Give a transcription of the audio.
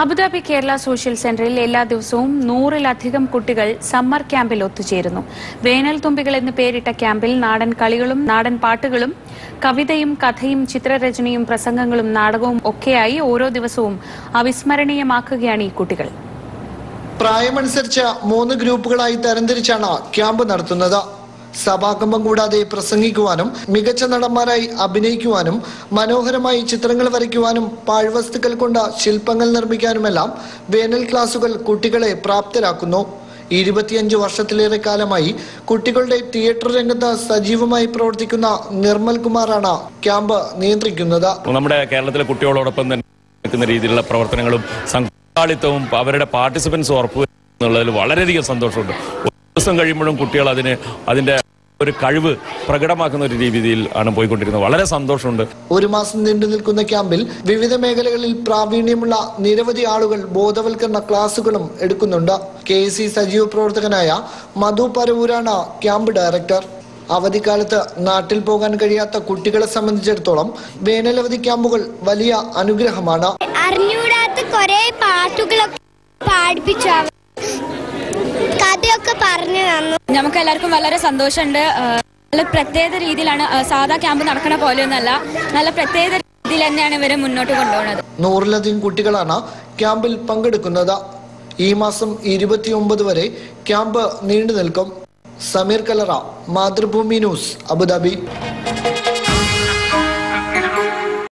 Abu Dhabi Kerala social സെന്ററിൽ എല്ലാ ദിവസവും നൂറിലധികം കുട്ടികൾ സമ്മർ ക്യാമ്പിൽ ഒത്തുചേരുന്നു. വേനൽ തുമ്പികൾ എന്ന് പേരിട്ട ക്യാമ്പിൽ നാടൻ കളികളും നാടൻ പാട്ടുകളും കവിതയും കഥയും ചിത്രരചനയും പ്രസംഗങ്ങളും നാടകവും ഒക്കെയായി ഓരോ ദിവസവും അവിസ്മരണീയമാക്കുകയാണ് ഈ കുട്ടികൾ. പ്രായമനുസരിച്ച് മൂന്ന് ഗ്രൂപ്പുകളായി തരംതിരിച്ചാണ് ക്യാമ്പ് നടത്തുന്നത്. സഭാകമ്പം കൂടാതെ പ്രസംഗിക്കുവാനും മികച്ച നടന്മാരായി അഭിനയിക്കുവാനും മനോഹരമായി ചിത്രങ്ങൾ വരയ്ക്കുവാനും പാഴ്വസ്തുക്കൾ കൊണ്ട് ശില്പങ്ങൾ നിർമ്മിക്കാനുമെല്ലാം വേനൽ ക്ലാസുകൾ കുട്ടികളെ പ്രാപ്തരാക്കുന്നു. ഇരുപത്തിയഞ്ച് വർഷത്തിലേറെ കാലമായി കുട്ടികളുടെ തിയേറ്റർ രംഗത്ത് സജീവമായി പ്രവർത്തിക്കുന്ന നിർമ്മൽ കുമാറാണ് ക്യാമ്പ് നിയന്ത്രിക്കുന്നത്. നമ്മുടെ കേരളത്തിലെ കുട്ടികളോടൊപ്പം തന്നെ രീതിയിലുള്ള പ്രവർത്തനങ്ങളും സംഘാളിത്തവും അവരുടെ പാർട്ടിസിപ്പൻസ് ഉറപ്പുവരുത്തുന്നതിൽ വളരെയധികം സന്തോഷമുണ്ട്. ദിവസം കഴിയുമ്പോഴും കുട്ടികൾ അതിന് അതിന്റെ ഒരു കഴിവ് പ്രകടമാക്കുന്ന ഒരു രീതിയിൽ ആണ് പോയിക്കൊണ്ടിരുന്നത്. വളരെ സന്തോഷമുണ്ട്. ഒരു മാസം നീണ്ടു നിൽക്കുന്ന ക്യാമ്പിൽ വിവിധ മേഖലകളിൽ പ്രാവീണ്യമുള്ള നിരവധി ആളുകൾ ബോധവൽക്കരണ ക്ലാസുകളും എടുക്കുന്നുണ്ട്. കെ എസ് സി സജീവ പ്രവർത്തകനായ മധു പരവൂരാണ് ക്യാമ്പ് ഡയറക്ടർ. അവധിക്കാലത്ത് നാട്ടിൽ പോകാൻ കഴിയാത്ത കുട്ടികളെ സംബന്ധിച്ചിടത്തോളം വേനലവധി ക്യാമ്പുകൾ വലിയ അനുഗ്രഹമാണ്. അറിഞ്ഞൂടാത്ത കുറെ പാട്ടുകളൊക്കെ പാടിപ്പിച്ചു അവർ. കഥയൊക്കെ പറഞ്ഞു തന്നു. നമുക്ക് എല്ലാവർക്കും വളരെ സന്തോഷമുണ്ട്. നല്ല പ്രത്യേക രീതിയിലാണ് സാധാ ക്യാമ്പ് നടക്കണ പോലെയൊന്നല്ല നല്ല പ്രത്യേക രീതിയിൽ തന്നെയാണ് ഇവരെ മുന്നോട്ട് കൊണ്ടുപോകുന്നത്. നൂറിലധികം കുട്ടികളാണ് ക്യാമ്പിൽ പങ്കെടുക്കുന്നത്. ഈ മാസം ഇരുപത്തിയൊമ്പത് വരെ ക്യാമ്പ് നീണ്ടു നിൽക്കും. Sameer Kalara Mathrubhumi news Abu Dhabi.